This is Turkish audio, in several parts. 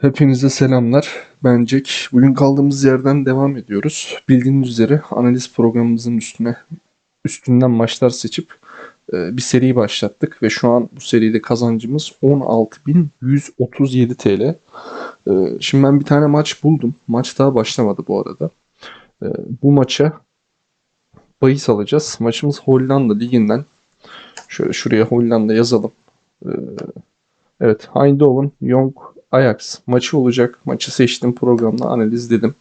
Hepinize selamlar. Ben Jack. Bugün kaldığımız yerden devam ediyoruz. Bildiğiniz üzere analiz programımızın üstüne üstünden maçlar seçip e, bir seri başlattık ve şu an bu seride kazancımız 16.137 TL. E, şimdi ben bir tane maç buldum. Maç daha başlamadı bu arada. E, bu maça bahis alacağız. Maçımız Hollanda Ligi'nden. Şöyle şuraya Hollanda yazalım. Evet, Eindhoven, Young, Ajax maçı olacak. Maçı seçtim programda analiz dedim.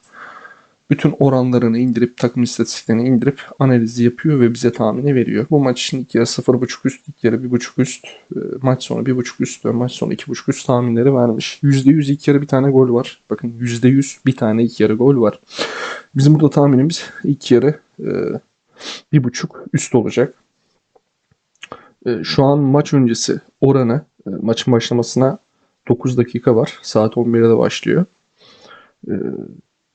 Bütün oranlarını indirip takım istatistiklerini indirip analizi yapıyor ve bize tahmini veriyor. Bu maç için ilk yarı 0.5 üst, ilk yarı 1.5 üst, e, maç sonu 1.5 üst, maç sonu 2.5 üst tahminleri vermiş. %100 ilk yarı bir tane gol var. Bakın %100 bir tane ilk yarı gol var. Bizim burada tahminimiz ilk yarı e, 1.5 üst olacak. E, Şu an maç öncesi oranı maçın başlamasına 9 dakika var. Saat 11'de de başlıyor. E,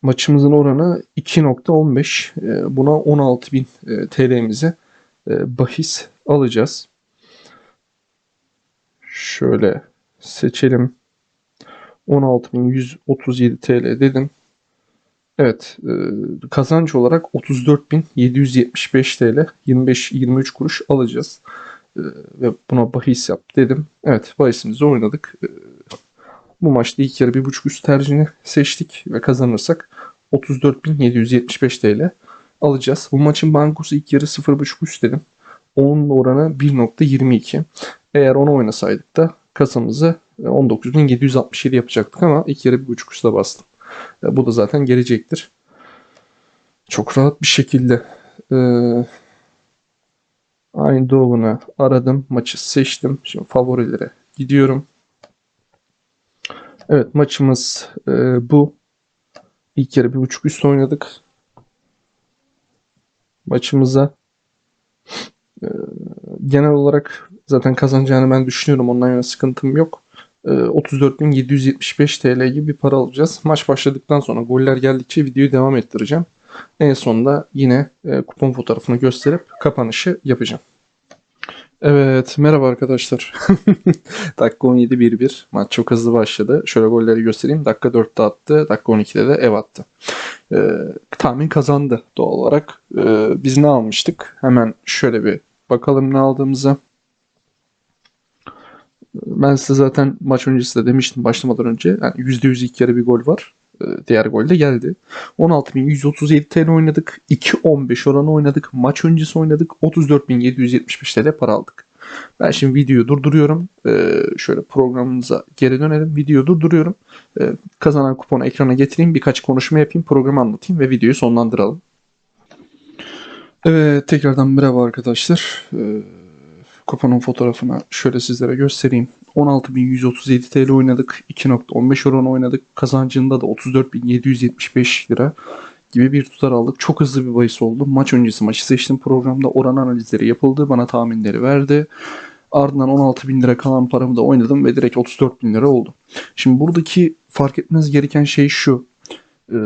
maçımızın oranı 2.15. E, buna 16.000 e, TL'mize bahis alacağız. Şöyle seçelim. 16.137 TL dedim. Evet, e, kazanç olarak 34.775 TL 25-23 kuruş alacağız. E, ve buna bahis yap dedim. Evet, bahisimizi oynadık. E, bu maçta ilk yarı 1.5 üst tercihini seçtik ve kazanırsak 34.775 TL alacağız. Bu maçın bankosu ilk yarı 0.5 üst dedim. Onun oranı 1.22. Eğer onu oynasaydık da kasamızı 19.767 yapacaktık ama ilk yarı 1.5 üste bastım. E, Bu da zaten gelecektir. Çok rahat bir şekilde e, Eindhoven'ı aradım. Maçı seçtim. Şimdi favorilere gidiyorum. Evet maçımız e, bu. İlk yarı bir buçuk üst oynadık. Maçımıza e, genel olarak zaten kazanacağını ben düşünüyorum. Ondan yana sıkıntım yok. E, 34.775 TL gibi bir para alacağız. Maç başladıktan sonra goller geldikçe videoyu devam ettireceğim. En sonunda yine e, kupon fotoğrafını gösterip kapanışı yapacağım. Evet, merhaba arkadaşlar. dakika 17 1-1. Maç çok hızlı başladı. Şöyle golleri göstereyim. Dakika 4'te attı. Dakika 12'de de ev attı. Ee, tahmin kazandı doğal olarak. Ee, biz ne almıştık? Hemen şöyle bir bakalım ne aldığımıza. Ben size zaten maç öncesi de demiştim başlamadan önce. Yani %100 ilk yarı bir gol var. Ee, Diğer gol de geldi. 16.137 TL oynadık. 2.15 oranı oynadık. Maç öncesi oynadık. 34.775 TL para aldık. Ben şimdi videoyu durduruyorum. Ee, şöyle programımıza geri dönelim. Videoyu durduruyorum. Ee, kazanan kuponu ekrana getireyim. Birkaç konuşma yapayım. Programı anlatayım ve videoyu sonlandıralım. Evet tekrardan merhaba arkadaşlar. Ee, kuponun fotoğrafını şöyle sizlere göstereyim. 16.137 TL oynadık. 2.15 oran oynadık. Kazancında da 34.775 lira gibi bir tutar aldık. Çok hızlı bir bahis oldu. Maç öncesi maçı seçtim programda. Oran analizleri yapıldı. Bana tahminleri verdi. Ardından 16.000 lira kalan paramı da oynadım ve direkt 34.000 lira oldu. Şimdi buradaki fark etmeniz gereken şey şu. Ee,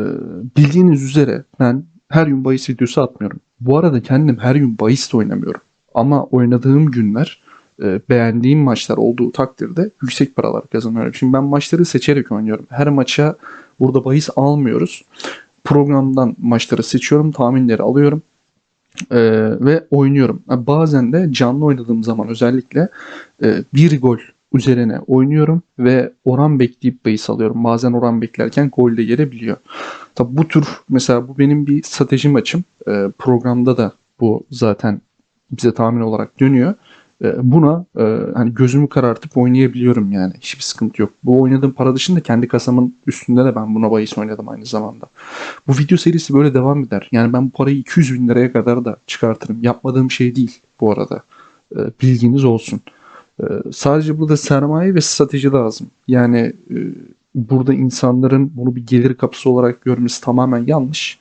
bildiğiniz üzere ben her gün bahis videosu atmıyorum. Bu arada kendim her gün bahis de oynamıyorum. Ama oynadığım günler e, beğendiğim maçlar olduğu takdirde yüksek paralar kazanıyorum. Şimdi ben maçları seçerek oynuyorum. Her maça burada bahis almıyoruz. Programdan maçları seçiyorum, tahminleri alıyorum e, ve oynuyorum. Ha, Bazen de canlı oynadığım zaman özellikle e, bir gol üzerine oynuyorum ve oran bekleyip bahis alıyorum. Bazen oran beklerken gol de gelebiliyor. Tabi bu tür mesela bu benim bir strateji maçım. E, programda da bu zaten bize tahmin olarak dönüyor. E, buna e, hani gözümü karartıp oynayabiliyorum yani. Hiçbir sıkıntı yok. Bu oynadığım para dışında kendi kasamın üstünde de ben buna bahis oynadım aynı zamanda. Bu video serisi böyle devam eder. Yani ben bu parayı 200 bin liraya kadar da çıkartırım. Yapmadığım şey değil bu arada. E, bilginiz olsun. Sadece burada sermaye ve strateji lazım. Yani burada insanların bunu bir gelir kapısı olarak görmesi tamamen yanlış.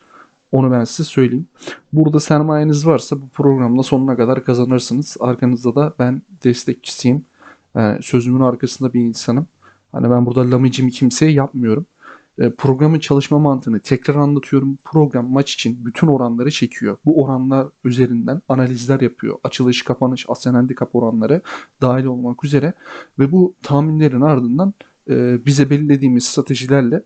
Onu ben size söyleyeyim. Burada sermayeniz varsa bu programda sonuna kadar kazanırsınız. Arkanızda da ben destekçisiyim. Yani sözümün arkasında bir insanım. Hani ben burada lamicimi kimseye yapmıyorum. E, programın çalışma mantığını tekrar anlatıyorum. Program maç için bütün oranları çekiyor. Bu oranlar üzerinden analizler yapıyor. Açılış, kapanış, ascend handicap oranları dahil olmak üzere ve bu tahminlerin ardından e, bize belirlediğimiz stratejilerle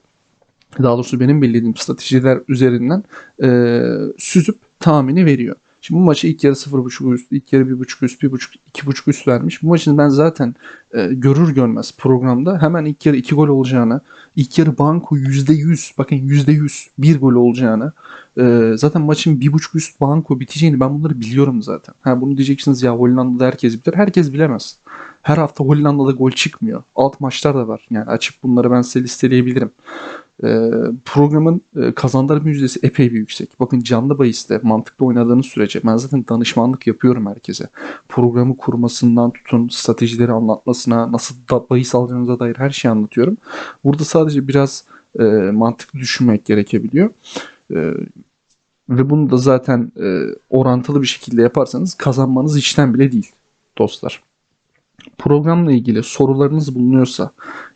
daha doğrusu benim belirlediğim stratejiler üzerinden e, süzüp tahmini veriyor. Şimdi bu maçı ilk yarı 0.5 üst, ilk yarı 1.5 üst, 1.5, 2.5 üst vermiş. Bu maçın ben zaten e, görür görmez programda hemen ilk yarı 2 gol olacağını, ilk yarı banko %100, bakın %100 bir gol olacağını, e, zaten maçın 1.5 üst banko biteceğini ben bunları biliyorum zaten. Ha bunu diyeceksiniz ya Hollanda'da herkes bilir. Herkes bilemez. Her hafta Hollanda'da gol çıkmıyor. Alt maçlar da var. Yani açıp bunları ben size listeleyebilirim. Ee, programın e, kazandırma yüzdesi epey bir yüksek. Bakın canlı bahiste mantıklı oynadığınız sürece ben zaten danışmanlık yapıyorum herkese. Programı kurmasından tutun stratejileri anlatmasına nasıl da bahis alacağınıza dair her şeyi anlatıyorum. Burada sadece biraz e, mantıklı düşünmek gerekebiliyor. E, ve bunu da zaten e, orantılı bir şekilde yaparsanız kazanmanız işten bile değil dostlar programla ilgili sorularınız bulunuyorsa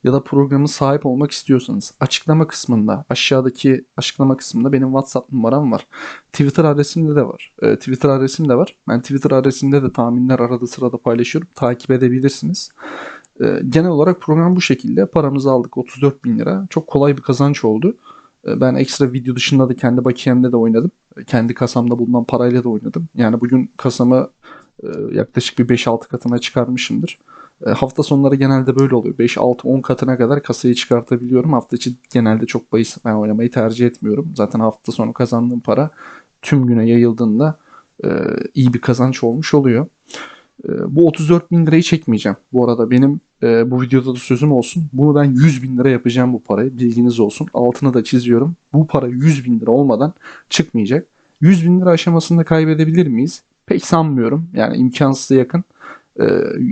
ya da programı sahip olmak istiyorsanız açıklama kısmında aşağıdaki açıklama kısmında benim WhatsApp numaram var. Twitter adresimde de var. Ee, Twitter adresim de var. Ben Twitter adresimde de tahminler arada sırada paylaşıyorum. Takip edebilirsiniz. Ee, genel olarak program bu şekilde. Paramızı aldık 34 bin lira. Çok kolay bir kazanç oldu. Ee, Ben ekstra video dışında da kendi bakiyemde de oynadım. Kendi kasamda bulunan parayla da oynadım. Yani bugün kasamı e, yaklaşık bir 5-6 katına çıkarmışımdır. E, Hafta sonları genelde böyle oluyor. 5-6-10 katına kadar kasayı çıkartabiliyorum. Hafta içi genelde çok bahis ben oynamayı tercih etmiyorum. Zaten hafta sonu kazandığım para tüm güne yayıldığında e, iyi bir kazanç olmuş oluyor. E, Bu 34 bin lirayı çekmeyeceğim. Bu arada benim e, bu videoda da sözüm olsun. Bunu ben 100 bin lira yapacağım bu parayı. Bilginiz olsun. Altına da çiziyorum. Bu para 100 bin lira olmadan çıkmayacak. 100 bin lira aşamasında kaybedebilir miyiz? Pek sanmıyorum. Yani imkansıza yakın. Ee,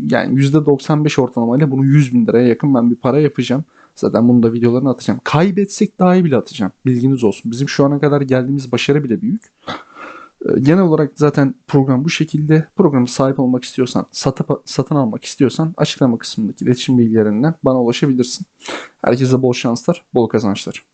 yani %95 ortalamayla bunu 100 bin liraya yakın ben bir para yapacağım. Zaten bunu da videolarını atacağım. Kaybetsek dahi bile atacağım. Bilginiz olsun. Bizim şu ana kadar geldiğimiz başarı bile büyük. Ee, Genel olarak zaten program bu şekilde. Programı sahip olmak istiyorsan, satıp, satın almak istiyorsan açıklama kısmındaki iletişim bilgilerinden bana ulaşabilirsin. Herkese bol şanslar, bol kazançlar.